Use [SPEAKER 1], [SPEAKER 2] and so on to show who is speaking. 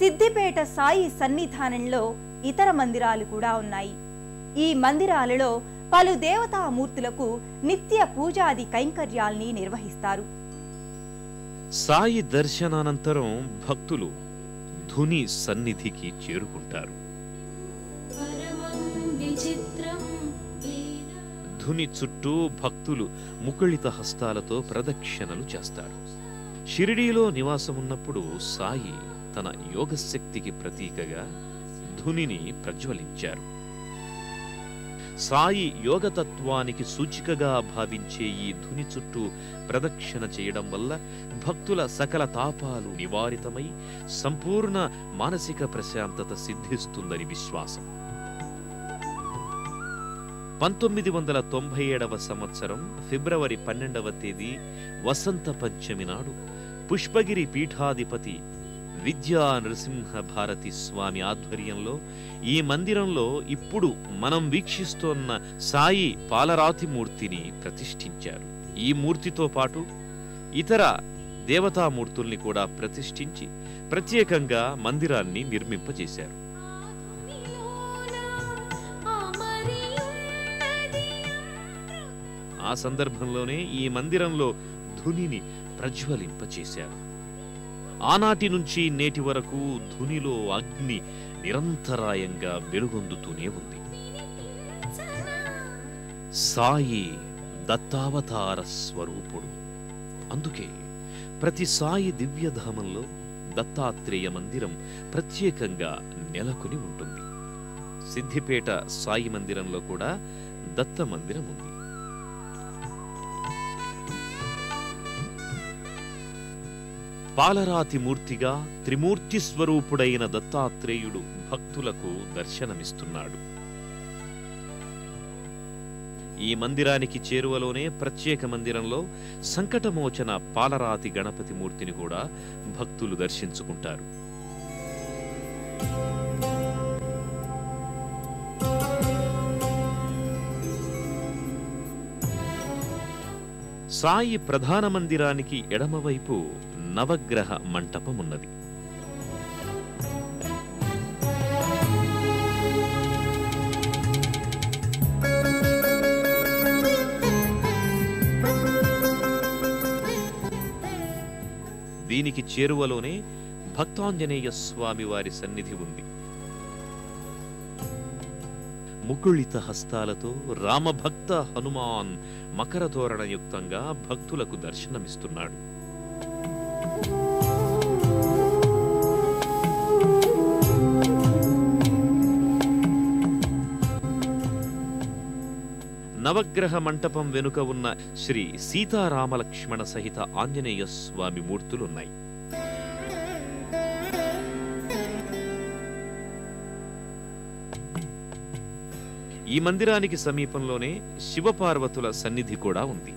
[SPEAKER 1] సిద్దిపేట సాయి సన్నిధానంలో ఇతర మందిరాలు కూడా ఉన్నాయి. ఈ మందిరాలలో పలు దేవతామూర్తులకు నిత్య పూజాది కైంకర్యాల్ని నిర్వహిస్తారు.
[SPEAKER 2] సాయి దర్శనానంతరం భక్తులు ధుని సన్నిధికి చేరుకుంటారు. ధుని చుట్టూ భక్తులు ముకుళిత హస్తాలతో ప్రదక్షిణలు చేస్తారు. షిరిడీలో నివాసమున్నప్పుడు సాయి తన యోగశక్తికి ప్రతీకగా ధునిని ప్రజ్వలించారు. సాయి యోగతత్వానికి సూచికగా భావించే ఈ ధుని చుట్టూ ప్రదక్షిణ చేయడం వల్ల భక్తుల సకల తాపాలు నివారితమై సంపూర్ణ మానసిక ప్రశాంతత సిద్ధిస్తుందని విశ్వాసం. పంతొమ్మిది వందల తొంభై ఏడవ సంవత్సరం ఫిబ్రవరి పన్నెండవ తేదీ వసంత పంచమి నాడు పుష్పగిరి పీఠాధిపతి విద్యా నరసింహ భారతి స్వామి ఆధ్వర్యంలో ఈ మందిరంలో ఇప్పుడు మనం వీక్షిస్తోన్న సాయి పాలరాతి మూర్తిని ప్రతిష్ఠించారు. ఈ మూర్తితో పాటు ఇతర దేవతామూర్తుల్ని కూడా ప్రతిష్ఠించి ప్రత్యేకంగా మందిరాన్ని నిర్మింపజేశారు. ఆ సందర్భంలోనే ఈ మందిరంలో ధునిని ప్రజ్వలింపచేశారు ఆనాటి నుంచి నేటి వరకు ధునిలో అగ్ని నిరంతరాయంగా వెలుగొందుతూనే ఉంది. సాయి దత్తావతార స్వరూపుడు. అందుకే ప్రతి సాయి దివ్యధామంలో దత్తాత్రేయ మందిరం ప్రత్యేకంగా నెలకొని ఉంటుంది. సిద్ధిపేట సాయి మందిరంలో కూడా దత్త మందిరం ఉంది. పాలరాతి మూర్తిగా త్రిమూర్తి స్వరూపుడైన దత్తాత్రేయుడు భక్తులకు దర్శనమిస్తున్నాడు. ఈ మందిరానికి చేరువలోనే ప్రత్యేక మందిరంలో సంకటమోచన పాలరాతి గణపతి మూర్తిని కూడా భక్తులు దర్శించుకుంటారు. సాయి ప్రధాన మందిరానికి ఎడమవైపు నవగ్రహ మంటపం ఉన్నది దీనికి చేరువలోనే భక్తాంజనేయ స్వామి వారి సన్నిధి ఉంది. ముకుళిత హస్తాలతో రామభక్త హనుమాన్ మకర ధోరణయుక్తంగా భక్తులకు దర్శనమిస్తున్నాడు. నవగ్రహ మంటపం వెనుక ఉన్న శ్రీ సీతారామలక్ష్మణ సహిత ఆంజనేయ స్వామి మూర్తులున్నాయి. ఈ మందిరానికి సమీపంలోనే శివపార్వతుల సన్నిధి కూడా ఉంది.